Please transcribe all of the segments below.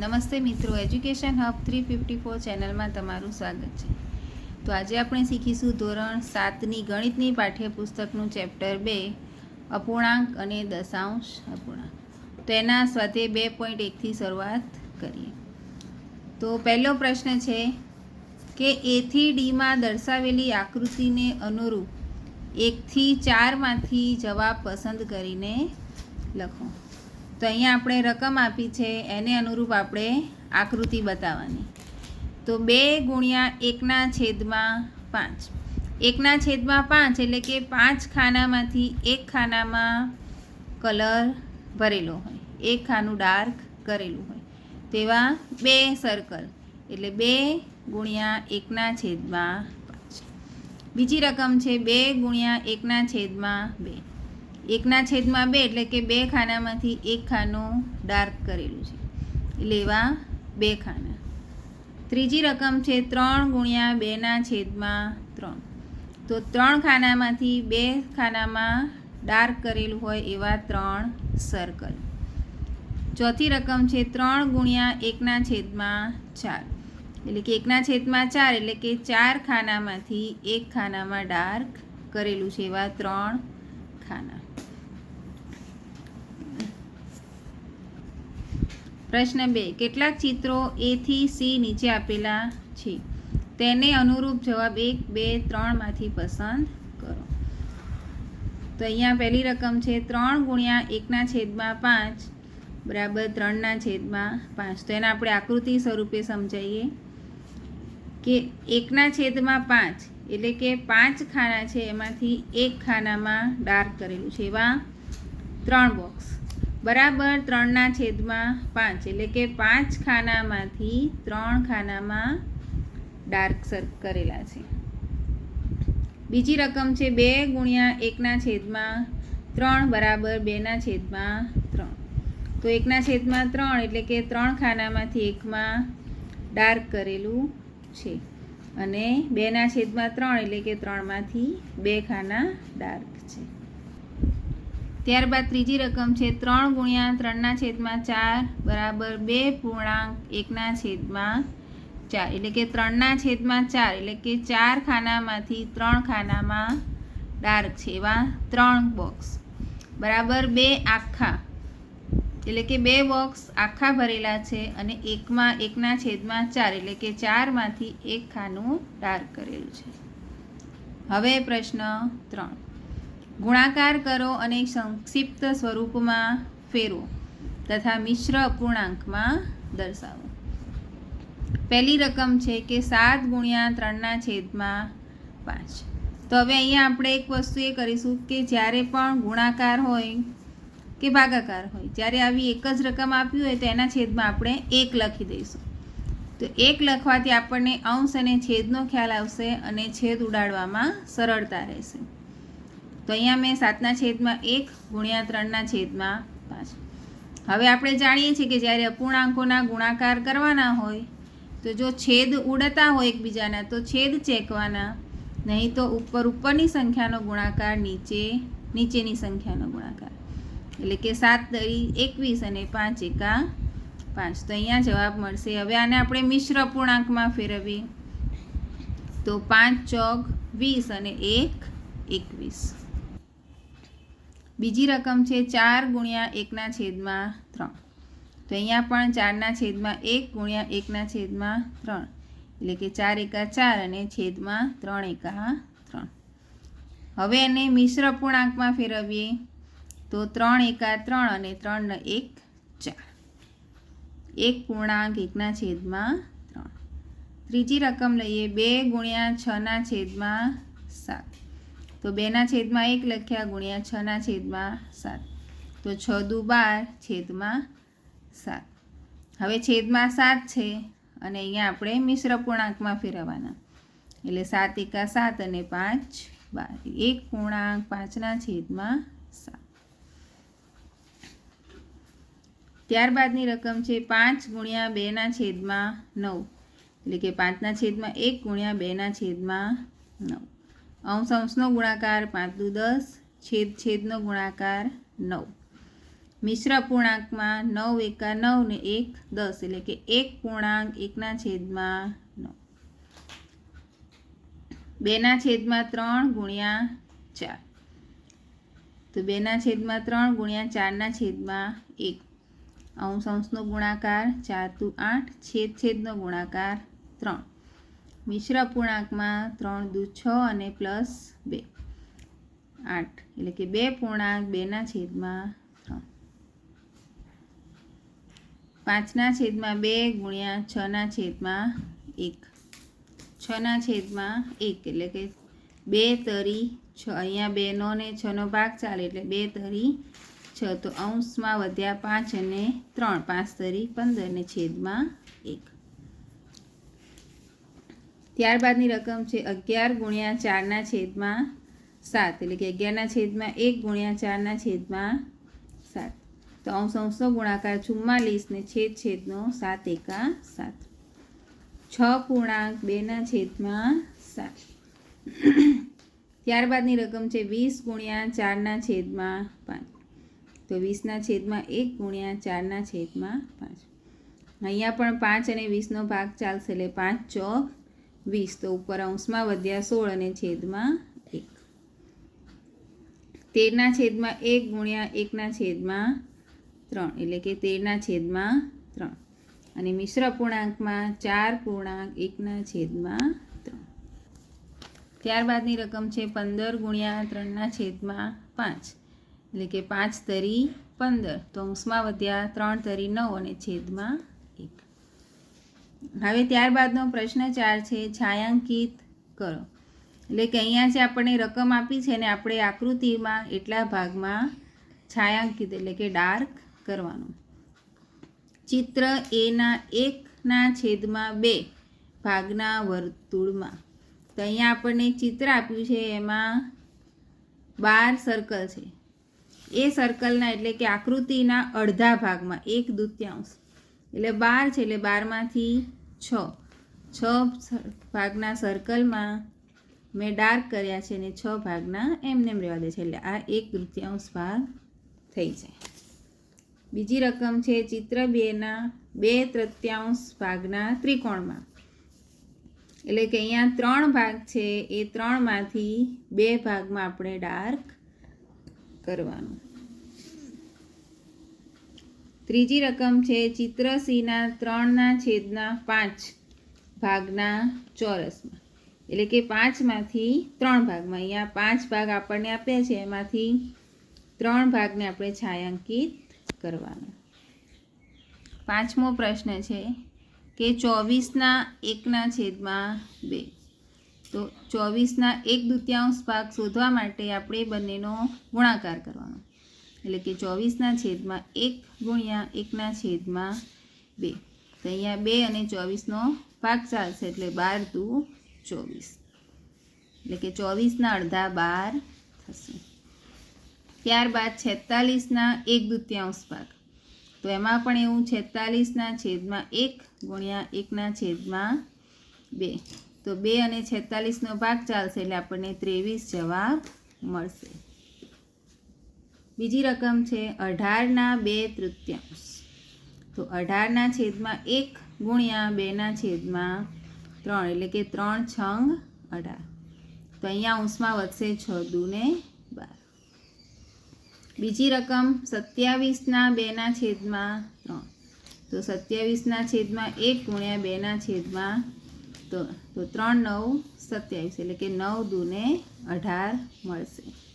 નમસ્તે મિત્રો education hub three fifty four ચેનલમાં તમારું સ્વાગત છે. તો આજે આપણે શીખીશું ધોરણ સાતની ગણિતની પાઠ્યપુસ્તકનું ચેપ્ટર બે, અપૂર્ણાંક અને દશાંશ અપૂર્ણાંક. તો એના સ્વાધ્યાય બે પોઈન્ટ એકથી શરૂઆત કરીએ. તો પહેલો પ્રશ્ન છે કે એથી ડીમાં દર્શાવેલી આકૃતિને અનુરૂપ એકથી ચારમાંથી જવાબ પસંદ કરીને લખો. તો અહીંયા આપણે રકમ આપી છે, એને અનુરૂપ આપણે આકૃતિ બતાવવાની. તો બે ગુણ્યા એકના છેદમાં પાંચ. એકના છેદમાં પાંચ એટલે કે પાંચ ખાનામાંથી એક ખાનામાં કલર ભરેલો હોય. એક ખાનું ડાર્ક કરેલું હોય. તેવા બે સર્કલ એટલે બે ગુણ્યા એકના છેદમાં પાંચ. બીજી રકમ છે બે ગુણ્યા એકના છેદમાં બે. એકના છેદમાં બે એટલે કે બે ખાનામાંથી એક ખાનું ડાર્ક કરેલું છે. એટલે એવા બે ખાના. ત્રીજી રકમ છે ત્રણ ગુણ્યા બેના છેદમાં ત્રણ. તો ત્રણ ખાનામાંથી બે ખાનામાં ડાર્ક કરેલું હોય એવા ત્રણ સર્કલ ચોથી રકમ છે ત્રણ ગુણ્યા એકના છેદમાં ચાર. એટલે કે એકના છેદમાં ચાર એટલે કે ચાર ખાનામાંથી એક ખાનામાં ડાર્ક કરેલું છે એવા ત્રણ ખાના. પ્રશ્ન બે, કેટલાક ચિત્રો એ થી સી નીચે આપેલા છે? તેને અનુરૂપ જવાબ એક, બે ત્રણમાંથી પસંદ કરો. તો અહીંયા પહેલી રકમ છે ત્રણ ગુણ્યા એકના છેદમાં પાંચ બરાબર ત્રણના છેદમાં પાંચ. તો એને આપણે આકૃતિ સ્વરૂપે સમજાવીએ કે એકના છેદમાં પાંચ એટલે કે પાંચ ખાના છે એમાંથી એક ખાનામાં ડાર્ક કરેલું છે. એવા ત્રણ બોક્સ બરાબર ત્રણના છેદમાં પાંચ. એટલે કે પાંચ ખાનામાંથી ત્રણ ખાનામાં ડાર્ક સર્ક કરેલા છે. બીજી રકમ છે બે ગુણ્યા એકના છેદમાં ત્રણ બરાબર બેના છેદમાં ત્રણ. તો એકના છેદમાં ત્રણ એટલે કે ત્રણ ખાનામાંથી એકમાં ડાર્ક કરેલું છે. અને બેના છેદમાં ત્રણ એટલે કે ત્રણમાંથી બે ખાના ડાર્ક છે. ત્યારબાદ ત્રીજી રકમ છે ત્રણ ગુણ્યા ત્રણના છેદમાં ચાર બરાબર બે પૂર્ણાંક એકના છેદમાં ચાર. એટલે કે ત્રણના છેદમાં ચાર. એટલે કે ચાર ખાનામાંથી ત્રણ ખાનામાં ડાર્ક છે. એવા ત્રણ બોક્સ બરાબર બે આખા. એટલે કે બે બોક્સ આખા ભરેલા છે અને એકમાં એકના છેદમાં ચાર. એટલે કે ચારમાંથી એક ખાનું ડાર્ક કરેલું છે. હવે પ્રશ્ન ત્રણ. ગુણાકાર કરો અને સંક્ષિપ્ત સ્વરૂપમાં ફેરવો તથા મિશ્ર અપૂર્ણાંકમાં દર્શાવો. પહેલી રકમ છે કે સાત ગુણ્યા ત્રણના છેદમાં પાંચ. તો હવે અહીંયા આપણે એક વસ્તુ એ કરીશું કે જ્યારે પણ ગુણાકાર હોય કે ભાગાકાર હોય, જ્યારે આવી એક જ રકમ આપી હોય તો એના છેદમાં આપણે એક લખી દઈશું. તો એક લખવાથી આપણને અંશ અને છેદનો ખ્યાલ આવશે અને છેદ ઉડાડવામાં સરળતા રહેશે. તો અહીંયા મેં સાતના છેદમાં એક ગુણ્યા ત્રણના છેદમાં પાંચ. હવે આપણે જાણીએ છીએ કે જ્યારે અપૂર્ણાંકોના ગુણાકાર કરવાના હોય, તો જો છેદ ઉડતા હોય એકબીજાના, તો છેદ ચેકવાના, નહીં તો ઉપર ઉપરની સંખ્યાનો ગુણાકાર, નીચે, નીચેની સંખ્યાનો ગુણાકાર. એટલે કે સાત દરી એકવીસ અને પાંચ એકા પાંચ. તો અહીંયા જવાબ મળશે. હવે આને આપણે મિશ્ર અપૂર્ણાંકમાં ફેરવીએ. તો પાંચ ચોક વીસ અને એક એકવીસ. બીજી રકમ છે ચાર ગુણ્યા એકના છેદમાં ત્રણ. તો અહીંયા પણ ચારના છેદમાં એક ગુણ્યા એકના છેદમાં ત્રણ. એટલે કે ચાર એકા ચાર અને છેદમાં ત્રણ એકા ત્રણ. હવે એને મિશ્ર પૂર્ણાંકમાં ફેરવીએ. તો ત્રણ એકા ત્રણ અને ત્રણ એક ચાર. એક પૂર્ણાંક એકના છેદમાં ત્રણ. ત્રીજી રકમ લઈએ બે ગુણ્યા છના છેદમાં સાત. તો બેના છેદમાં એક લખ્યા, ગુણ્યા છના છેદમાં સાત. તો છ દુ બાર છેદમાં સાત. હવે છેદમાં સાત છે અને અહીંયા આપણે મિશ્ર પૂર્ણાંકમાં ફેરવવાના. એટલે સાત એકા સાત અને પાંચ બાર. એક પૂર્ણાંક પાંચના છેદમાં સાત. ત્યારબાદની રકમ છે પાંચ ગુણ્યા બેના છેદમાં નવ. એટલે કે પાંચના છેદમાં એક ગુણ્યા બેના છેદમાં નવ. અંશ અંશનો ગુણાકાર પાંચ દુ દસ, છેદ છેદનો ગુણાકાર નવ. મિશ્ર પૂર્ણાંકમાં નવ એકા નવ ને એક દસ, એટલે કે એક પૂર્ણાંક એકના છેદમાં નવ. બેના છેદમાં ત્રણ ગુણ્યા ચાર. તો બેના છેદમાં ત્રણ ગુણ્યા ચારના છેદમાં એક. અંશ અંશનો ગુણાકાર ચાર દુ આઠ, છેદ છેદનો ગુણાકાર ત્રણ. મિશ્ર પૂર્ણાંકમાં ત્રણ દુ છ અને પ્લસ બે. આઠ, એટલે કે બે પૂર્ણાંક, બેના છેદમાં ત્રણ. પાંચના છેદમાં બે ગુણ્યા છના છેદમાં એક. છના છેદમાં એક, એટલે કે બે તરી છ. અહીંયા બેનો ને છનો ભાગ ચાલે, એટલે બે તરી છ. તો અંશમાં વધ્યા પાંચ અને ત્રણ. પાંચ તરી પંદર ને છેદમાં એક. ત્યારબાદની રકમ છે અગિયાર ગુણ્યા ચારના છેદમાં સાત, એટલે કે અગિયારના છેદમાં એક ગુણ્યા ચારના છેદમાં સાત. તો અંશ અંશનો ગુણાકાર ચુમ્માલીસ ને છેદ છેદનો સાત એકા સાત. છ પૂર્ણાંક બેના છેદમાં સાત. ત્યારબાદની રકમ છે વીસ ગુણ્યા ચારના છેદમાં પાંચ. તો વીસના છેદમાં એક ગુણ્યા ચારના છેદમાં પાંચ. અહીંયા પણ પાંચ અને વીસનો ભાગ ચાલશે, એટલે પાંચ ચોક વીસ તો ઉપર અંશમાં વધ્યા સોળ અને છેદમાં એક. તેરના છેદમાં એક ગુણ્યા એકના છેદમાં ત્રણ, એટલે કે તેરના છેદમાં ત્રણ. અને મિશ્ર પૂર્ણાંકમાં ચાર પૂર્ણાંક એકના છેદમાં ત્રણ. ત્યારબાદની રકમ છે પંદર ગુણ્યા ત્રણના છેદમાં પાંચ, એટલે કે પાંચ તરી પંદર. તો અંશમાં વધ્યા ત્રણ તરી નવ અને છેદમાં એક. હવે ત્યારબાદનો પ્રશ્ન ચાર છે, છાયાંકિત કરો. એટલે કે અહીંયા જે આપણને રકમ આપી છે ને આપણે આકૃતિમાં એટલા ભાગમાં છાયાંકિત એટલે કે ડાર્ક કરવાનું. ચિત્ર એના એકના છેદમાં બે ભાગના વર્તુળમાં. તો અહીંયા આપણને ચિત્ર આપ્યું છે, એમાં બાર સર્કલ છે. એ સર્કલના એટલે કે આકૃતિના અડધા ભાગમાં, એક દૂત્યાંશ. એટલે બાર છે, એટલે બારમાંથી છ. છ ભાગના સર્કલમાં મેં ડાર્ક કર્યા છે અને છ ભાગના એમને એમ રહેવા દે છે. એટલે આ એક તૃતીયાંશ ભાગ થઈ જાય. બીજી રકમ છે ચિત્ર બેના બે તૃતીયાંશ ભાગના ત્રિકોણમાં. એટલે કે અહીંયા ત્રણ ભાગ છે, એ ત્રણમાંથી બે ભાગમાં આપણે ડાર્ક કરવાનું. ત્રીજી રકમ છે ચિત્ર સીના ત્રણના છેદના પાંચ ભાગના ચોરસમાં. એટલે કે પાંચમાંથી ત્રણ ભાગમાં. અહીંયા પાંચ ભાગ આપણને આપ્યા છે, એમાંથી ત્રણ ભાગને આપણે છાયાંકિત કરવાનો. પાંચમો પ્રશ્ન છે કે ચોવીસના એકના છેદમાં બે. તો ચોવીસના એક દૂત્યાંશ ભાગ શોધવા માટે આપણે બંનેનો ગુણાકાર કરવાનો. એટલે કે ચોવીસના છેદમાં એક ગુણ્યા એકના છેદમાં બે. તો અહીંયા બે અને ચોવીસનો ભાગ ચાલશે એટલે બાર દુ ચોવીસ. એટલે કે ચોવીસના અડધા બાર થશે. ત્યારબાદ છેતાલીસના એક દૂત્યાંશ ભાગ. તો એમાં પણ એવું છેતાલીસના છેદમાં એક ગુણ્યા એકના છેદમાં બે. તો બે અને છેતાલીસનો ભાગ ચાલશે એટલે આપણને ત્રેવીસ જવાબ મળશે. બીજી રકમ છે અઢારના બે તૃતીયાંશ. તો અઢારના છેદમાં એક ગુણ્યા બેના છેદમાં ત્રણ, એટલે કે ત્રણ છંગ અઢાર. તો અહીંયા અંશમાં વધશે છ દૂને બાર. બીજી રકમ સત્યાવીસના બેના છેદમાં ત્રણ. તો સત્યાવીસના છેદમાં એક ગુણ્યા બેના છેદમાં તો તો ત્રણ નવ સત્યાવીસ, એટલે કે નવ દૂને અઢાર મળશે.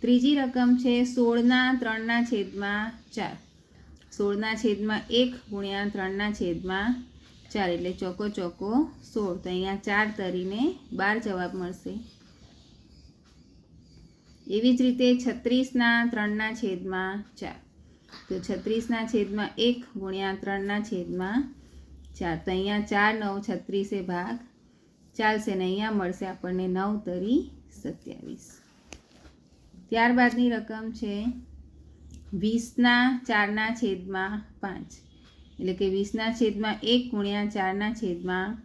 ત્રીજી રકમ છે સોળના ત્રણના છેદમાં ચાર. સોળના છેદમાં એક ગુણ્યા ત્રણના છેદમાં ચાર એટલે ચોકો ચોકો સોળ. તો અહીંયા ચાર તરીને બાર જવાબ મળશે. એવી જ રીતે છત્રીસના ત્રણના છેદમાં ચાર. તો છત્રીસના છેદમાં એક ગુણ્યા ત્રણના છેદમાં ચાર. તો અહીંયા ચાર નવ છત્રીસે ભાગ. ચાલશે ને અહીંયા મળશે આપણને નવ તરી સત્યાવીસ. ત્યારબાદની રકમ છે વીસના ચારના છેદમાં પાંચ. એટલે કે વીસના છેદમાં એક ગુણ્યા ચારના છેદમાં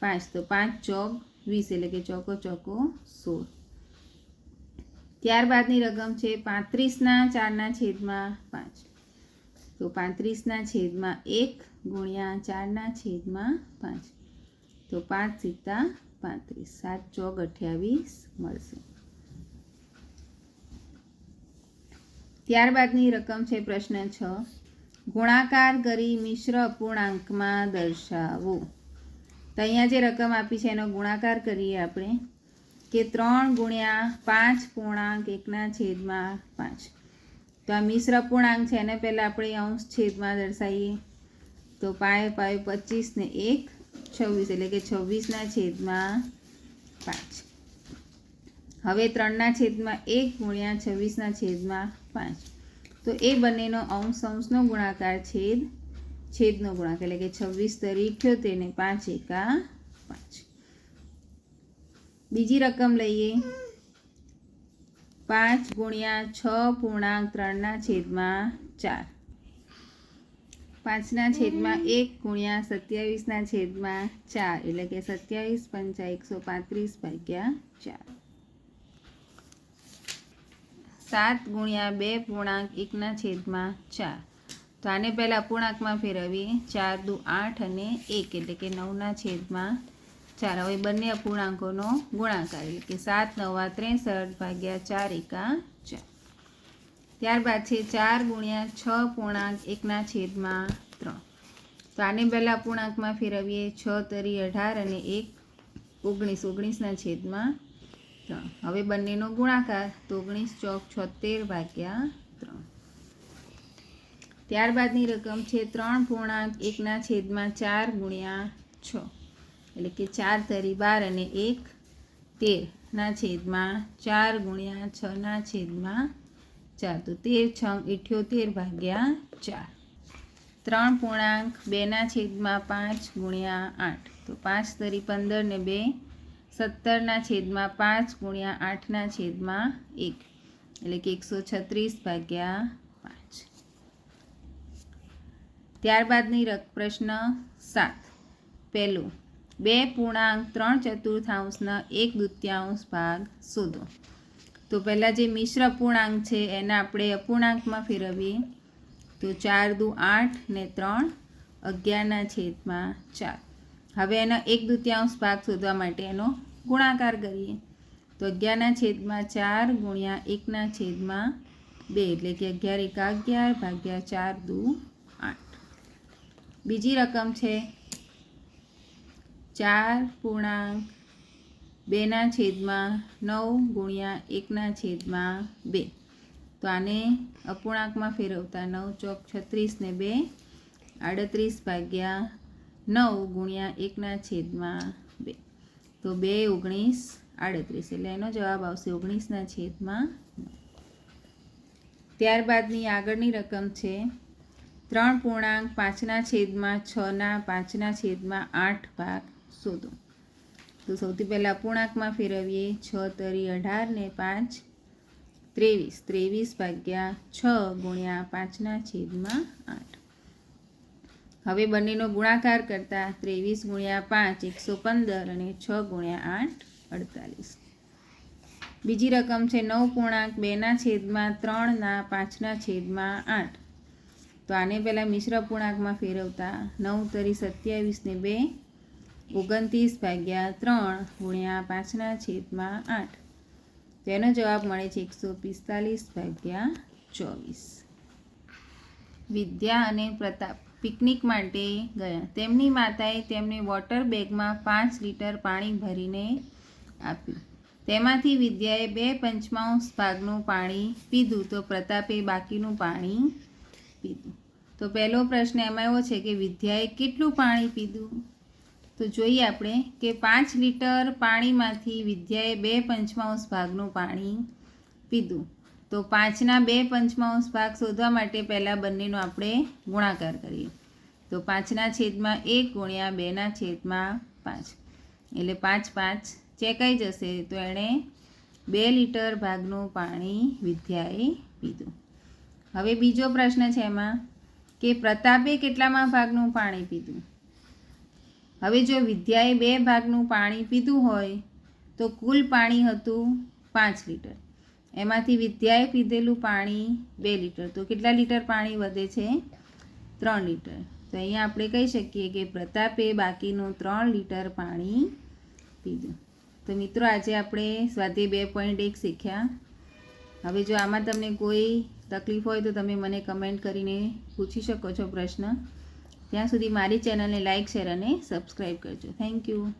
પાંચ. તો પાંચ ચોક વીસ, એટલે કે ચોકો ચોકો સોળ. ત્યારબાદની રકમ છે પાંત્રીસના ચારના છેદમાં પાંચ. તો પાંત્રીસના છેદમાં એક ગુણ્યા ચારના છેદમાં પાંચ. તો પાંચ સિત્તા પાંત્રીસ. સાત ચોક અઠ્યાવીસ મળશે. ત્યારબાદની રકમ છે પ્રશ્ન છ. ગુણાકાર કરી મિશ્ર અપૂર્ણાંકમાં દર્શાવો. તો અહીંયા જે રકમ આપી છે એનો ગુણાકાર કરીએ આપણે. કે ત્રણ ગુણ્યા પાંચ પૂર્ણાંક એકના છેદમાં પાંચ. તો આ મિશ્ર અપૂર્ણાંક છે, એને પહેલાં આપણે અંશ છેદમાં દર્શાવીએ. તો પાય પાય પચીસ ને એક, છવ્વીસ, એટલે કે છવ્વીસના છેદમાં પાંચ. હવે ત્રણના છેદમાં એક ગુણ્યા છવ્વીસના છેદમાં પાંચ. તો એ બંનેનો અંશ અંશનો ગુણાકાર છેદ, છેદનો ગુણાકાર એટલે કે છવ્વીસ તરી ઇઠ્યોતેર ને પાંચ એકા પાંચ. બીજી રકમ લઈએ. પાંચ ગુણ્યા છ પૂર્ણાંક ત્રણના છેદમાં ચાર. પાંચના છેદમાં એક ગુણ્યા સત્યાવીસના છેદમાં ચાર એટલે કે સત્યાવીસ પંચા એકસો પાંત્રીસ ભાગ્યા ચાર. સાત ગુણ્યા બે પૂર્ણાંક એકના છેદમાં ચાર. તો આને પહેલાં પૂર્ણાંકમાં ફેરવીએ. ચાર દુ આઠ અને એક એટલે કે નવના છેદમાં ચાર. હવે બંને અપૂર્ણાંકોનો ગુણાકાર એટલે કે સાત, નવા ત્રેસઠ ભાગ્યા ચાર એકા ચાર. ત્યારબાદ છે ચાર ગુણ્યા છ પૂર્ણાંક એકના છેદમાં ત્રણ. તો આને પહેલાં પૂર્ણાંકમાં ફેરવીએ. છ તરી અઢાર અને એક ઓગણીસ. ઓગણીસના છેદમાં ત્રણ. હવે બંનેનો ગુણાકાર તો ઓગણીસ ચોક છોતેર ભાગ્યા ત્રણ. ત્યારબાદની રકમ છે ત્રણ પૂર્ણાંક એકના છેદમાં ચાર ગુણ્યા છ. એટલે કે ચાર તરી બાર અને એક તેરના છેદમાં ચાર ગુણ્યા છના છેદમાં ચાર. તો તેર છ ઇઠ્યોતેર ભાગ્યા ચાર. ત્રણ પૂર્ણાંક બેના છેદમાં પાંચ ગુણ્યા આઠ. તો પાંચ તરી પંદર ને બે સત્તરના છેદમાં પાંચ ગુણ્યા આઠના છેદમાં એક. એટલે કે એકસો છત્રીસ ભાગ્યા પાંચ. ત્યારબાદની પ્રશ્ન સાત. પહેલું, બે પૂર્ણાંક ત્રણ ચતુર્થાંશના એક દૂત્યાંશ ભાગ શોધો. તો પહેલાં જે મિશ્ર અપૂર્ણાંક છે, એને આપણે અપૂર્ણાંકમાં ફેરવીએ. તો ચાર દુ આઠ ને ત્રણ અગિયારના છેદમાં ચાર. હવે એનો એક દૃત્યાંશ ભાગ શોધવા માટે એનો ગુણાકાર કરીએ. તો અગિયારના છેદમાં ચાર ગુણ્યા એકના છેદમાં બે, એટલે કે અગિયાર એક અગિયાર ભાગ્યા ચાર દુ આઠ. બીજી રકમ છે ચાર પૂર્ણાંક બેના છેદમાં નવ ગુણ્યા એકના છેદમાં બે. તો આને અપૂર્ણાંકમાં ફેરવતા નવ ચોક છત્રીસ ને બે, આડત્રીસ ભાગ્યા નવ ગુણ્યા એકના છેદમાં બે. તો બે ઓગણીસ આડત્રીસ. એટલે એનો જવાબ આવશે ઓગણીસના છેદમાં ત્યારબાદની આગળની રકમ છે ત્રણ પૂર્ણાંક પાંચના છેદમાં છના, પાંચના છેદમાં આઠ ભાગ શોધો. તો સૌથી પહેલાં પૂર્ણાંકમાં ફેરવીએ. છ તરી અઢાર ને પાંચ ત્રેવીસ. ત્રેવીસ ભાગ્યા છ ગુણ્યા પાંચના છેદમાં આઠ. હવે બંનેનો ગુણાકાર કરતાં ત્રેવીસ ગુણ્યા પાંચ, એકસો પંદર અને છ ગુણ્યા આઠ, અડતાલીસ. બીજી રકમ છે નવ પૂર્ણાંક બેના છેદમાં ત્રણના પાંચના છેદમાં આઠ. તો આને પહેલાં મિશ્ર પૂર્ણાંકમાં ફેરવતા નવ તરી સત્યાવીસને બે, ઓગણત્રીસ ભાગ્યા ત્રણ ગુણ્યા પાંચના છેદમાં આઠ. તેનો જવાબ મળે છે એકસો પિસ્તાલીસ ભાગ્યા ચોવીસ. વિદ્યા અને પ્રતાપ. પિકનિક માટે ગયા. તેમની માતાએ તેમને વોટર બેગમાં પાંચ લીટર પાણી ભરીને આપ્યું. તેમાંથી વિદ્યાએ બે પંચમાંશ ભાગનું પાણી પીધું. તો પ્રતાપે બાકીનું પાણી પીધું. તો પહેલો પ્રશ્ન એમાં એવો છે કે વિદ્યાએ કેટલું પાણી પીધું? તો જોઈએ આપણે કે પાંચ લીટર પાણીમાંથી વિદ્યાએ બે પંચમાંશ ભાગનું પાણી પીધું. તો પાંચના બે પંચમાંશ ભાગ શોધવા માટે પહેલાં બંનેનો આપણે ગુણાકાર કરીએ. તો પાંચના છેદમાં એક ગુણ્યા બેના છેદમાં પાંચ. એટલે પાંચ પાંચ ચેકાઈ જશે તો એણે બે લીટર ભાગનું પાણી વિદ્યાએ પીધું. હવે બીજો પ્રશ્ન છે એમાં કે પ્રતાપે કેટલામાં ભાગનું પાણી પીધું? હવે જો વિદ્યાએ બે ભાગનું પાણી પીધું હોય તો કુલ પાણી હતું પાંચ લીટર. એમાંથી વિદ્યાએ પીધેલું પાણી બે લીટર. તો કેટલા લીટર પાણી વધે છે? ત્રણ લીટર. તો અહીંયા આપણે કહી શકીએ કે પ્રતાપે બાકીનું ત્રણ લીટર પાણી પીધું. તો મિત્રો, આજે આપણે સ્વાધ્યાય બે પોઈન્ટ એક શીખ્યા. હવે જો આમાં તમને કોઈ તકલીફ હોય તો તમે મને કમેન્ટ કરીને પૂછી શકો છો પ્રશ્ન. ત્યાં સુધી મારી ચેનલને લાઇક શેર અને સબસ્ક્રાઈબ કરજો. Thank you